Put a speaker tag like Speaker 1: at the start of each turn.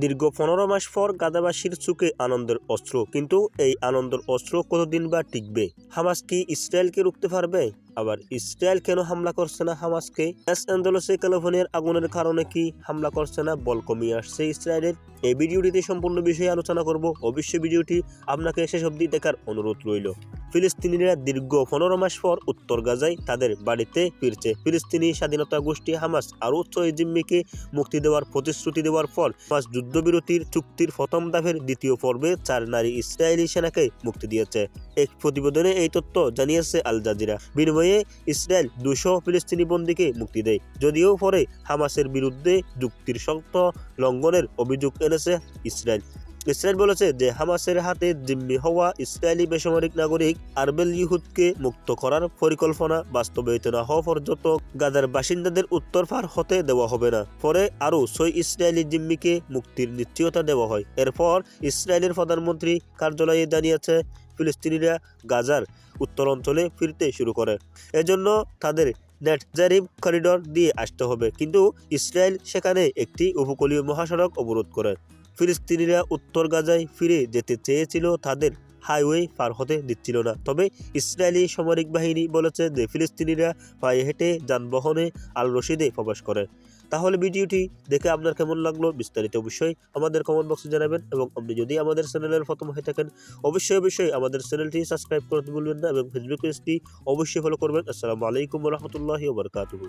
Speaker 1: দীর্ঘ পনেরো মাস পর গাদাবাসীর চুকে আনন্দের অস্ত্র। কিন্তু এই আনন্দের অস্ত্র কতদিন বা টিকবে? হামাস কি ইসরায়েলকে রুখতে পারবে? আবার ইসরায়েল কেন হামলা করছে না হামাসকে? এস অ্যান্ডোলসে ক্যালিফোর্নিয়ার আগুনের কারণে কি হামলা করছে না? বল কমিয়ে আসছে ইসরায়েলের। এই ভিডিওটিতে সম্পূর্ণ বিষয়ে আলোচনা করব। অবশ্যই ভিডিওটি আপনাকে শেষ অবধি দেখার অনুরোধ রইল। ফিলিস্তিনিরা দীর্ঘ পনেরো মাস পর উত্তর গাজায় তাদের বাড়িতে ফিরছে। ফিলিস্তিনি স্বাধীনতা গোষ্ঠী হামাস আরও ছয় জিম্মিকে মুক্তি দেওয়ার, প্রতিশ্রুতি দেওয়ার পর হামাস যুদ্ধবিরতির চুক্তির প্রথম ধাপের দ্বিতীয় পর্বে চার নারী ইসরায়েলি সেনাকে মুক্তি দিয়েছে। এক প্রতিবেদনে এই তথ্য জানিয়েছে আল জাজিরা। বিনিময়ে ইসরায়েল দুশো ফিলিস্তিনি বন্দীকে মুক্তি দেয়। যদিও পরে হামাসের বিরুদ্ধে যুক্তির শক্ত লঙ্ঘনের অভিযোগ এনেছে ইসরায়েল। ইসরায়েল বলেছে যে হামাসের হাতে জিম্মি হওয়া ইসরায়েলি বেসামরিক নাগরিক আরবেল ইহুদকে মুক্ত করার পরিকল্পনা বাস্তবায়িত না হওয়া পর্যন্ত গাজার বাসিন্দাদের উত্তর পার হতে দেওয়া হবে না। পরে আরও ছয় ইসরায়েলি জিম্মিকে মুক্তির নিশ্চয়তা দেওয়া হয়। এরপর ইসরায়েলের প্রধানমন্ত্রী কার্যালয়ে জানিয়েছে, ফিলিস্তিনিরা গাজার উত্তর অঞ্চলে ফিরতে শুরু করে। এজন্য তাদের নেট জারিম করিডর দিয়ে আসতে হবে। কিন্তু ইসরায়েল সেখানে একটি উপকূলীয় মহাসড়ক অবরোধ করে। ফিলিস্তিনিরা উত্তর গাজায় ফিরে যেতে চেয়েছিল, তাদের হাইওয়ে পার হতে দিচ্ছিল না। তবে ইসরায়েলি সামরিক বাহিনী বলেছে যে, ফিলিস্তিনিরা পায়ে হেঁটে যানবাহনে আল রশিদে প্রবেশ করে। তাহলে ভিডিওটি দেখে আপনার কেমন লাগল? বিস্তারিত অবশ্যই আমাদের কমেন্ট বক্সে জানাবেন এবং আপনি যদি আমাদের চ্যানেলের প্রথম হয়ে থাকেন, অবশ্যই অবশ্যই আমাদের চ্যানেলটি সাবস্ক্রাইব করতে ভুলবেন না এবং ফেসবুক পেজটি অবশ্যই ফলো করবেন। আসসালামু আলাইকুম রহমতুল্লাহি ওবরকাতুহু